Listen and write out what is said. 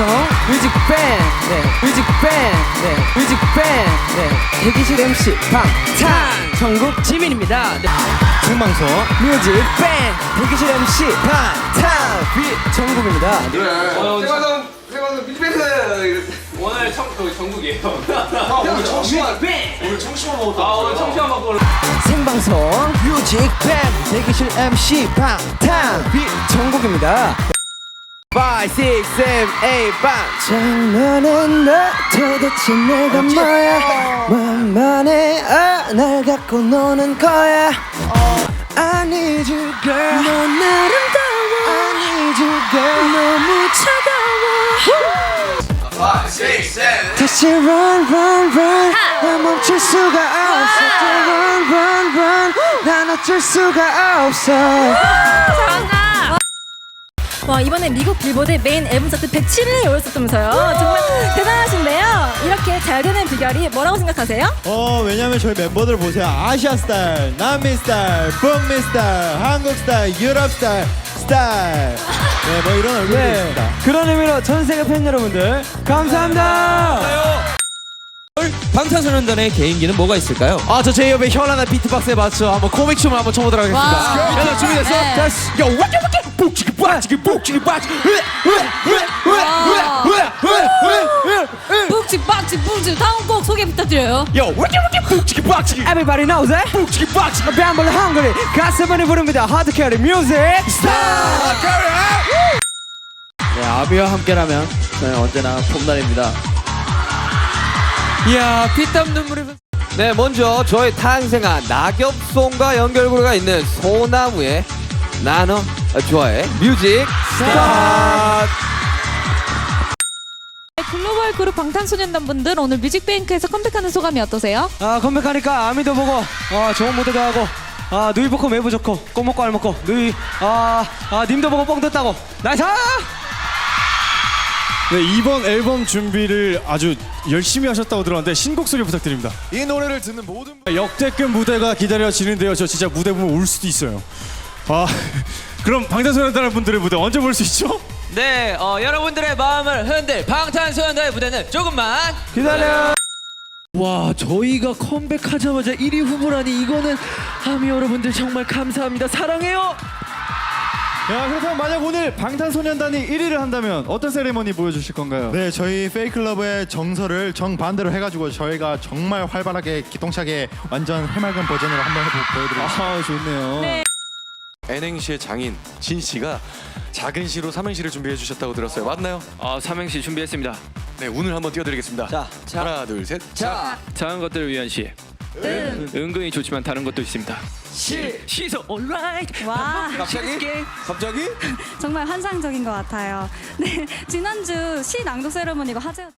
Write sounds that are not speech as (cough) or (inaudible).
생방송 뮤직뱅 네 뮤직뱅 네 뮤직뱅 네. 대기실 MC 방탄 전국 지민입니다. 네. 생방송. 뮤직뱅 대기실 MC 방탄 비 전국입니다. 네. 생방송 생방송 뮤직뱅크 오늘 청, 그 전국이에요. 오늘 청심환 오늘 청심환 먹었다. 아, 오늘 청심환 먹고. 생방송 뮤직뱅 대기실 MC 방탄 비 전국입니다 5, 6, 7, 8, 방 장난은 너 도대체 내가 뭐야? 만만해. 아, 날 갖고 노는 거야. I need you girl. 넌 아름다워. I need you girl. 너무 차가워. 다시 run run run. 난 멈출 수가 없어. 또 run run run. 난 어쩔 수가 없어. 잘한다. 와, 이번에 미국 빌보드 메인 앨범 차트 107위에 올랐었다면서요. 정말 대단하신데요. 이렇게 잘 되는 비결이 뭐라고 생각하세요? 어 왜냐면 저희 멤버들 보세요 아시아 스타일, 남미 스타일, 북미 스타일, 한국 스타일, 유럽 스타일, 스타일 네뭐 이런 얼굴이 네. 있습니다 그런 의미로 전 세계 팬 여러분들 감사합니다. 방탄소년단의 개인기는 뭐가 있을까요? 아 저 제이홉의 현란한 비트박스에 맞춰 한번 코믹 춤을 한번 춰보도록 하겠습니다. 와. 야, 나 준비됐어? 네. 야, 와껴 와껴 빠지게 묵직이 빠지게 묵직 빡직 묵직 다음 곡 소개 부탁드려요. Yo, what you Everybody knows it. 묵직이 빠지게 Bamble 가슴을 부릅니다. 하드 캐리 뮤직 스타 네, 아비와 함께라면 저는 언제나 봄날입니다. 이야 피땀 눈물이 네 먼저 저의 탄생한 낙엽송과 연결고리가 있는 소나무의 나눠 좋아해. 뮤직 스타트. 글로벌 그룹 방탄소년단 분들 오늘 뮤직뱅크에서 컴백하는 소감이 어떠세요? 아 컴백하니까 아미도 보고 아 좋은 무대도 하고 아 누이 보고 매부 좋고 꽃 먹고 알 먹고 누이 아, 아 님도 보고 뻥 떴다고. 나이스! 네 이번 앨범 준비를 아주 열심히 하셨다고 들었는데 신곡 소개 부탁드립니다. 이 노래를 듣는 모든 역대급 무대가 기다려지는데요. 저 진짜 무대 보면 울 수도 있어요 아 (laughs) 그럼 방탄소년단 분들의 무대 언제 볼 수 있죠? 네, 어, 여러분들의 마음을 흔들 방탄소년단의 무대는 조금만 기다려 와 저희가 컴백하자마자 1위 후보라니 이거는 하미 여러분들 정말 감사합니다 사랑해요 야 그렇다면 만약 오늘 방탄소년단이 1위를 한다면 어떤 세레머니 보여주실 건가요? 네, 저희 페이클럽의 정서를 정반대로 해가지고 저희가 정말 활발하게 기똥차게 완전 해맑은 버전으로 한번 해보, 보여드리겠습니다. 아 좋네요 N행시의 장인 진 씨가 작은 시로 삼행시를 준비해 주셨다고 들었어요. 맞나요? 아, 삼행시 준비했습니다. 네, 운을 한번 띄워드리겠습니다. 자, 자. 하나, 둘, 셋. 자 작은 것들을 위한 시. 은근히 좋지만 다른 것도 있습니다. 시. 시소 alright. 와 갑자기? (laughs) 갑자기? 정말 환상적인 것 같아요. 네, 지난주 시 낭독 세레머니가 화제였.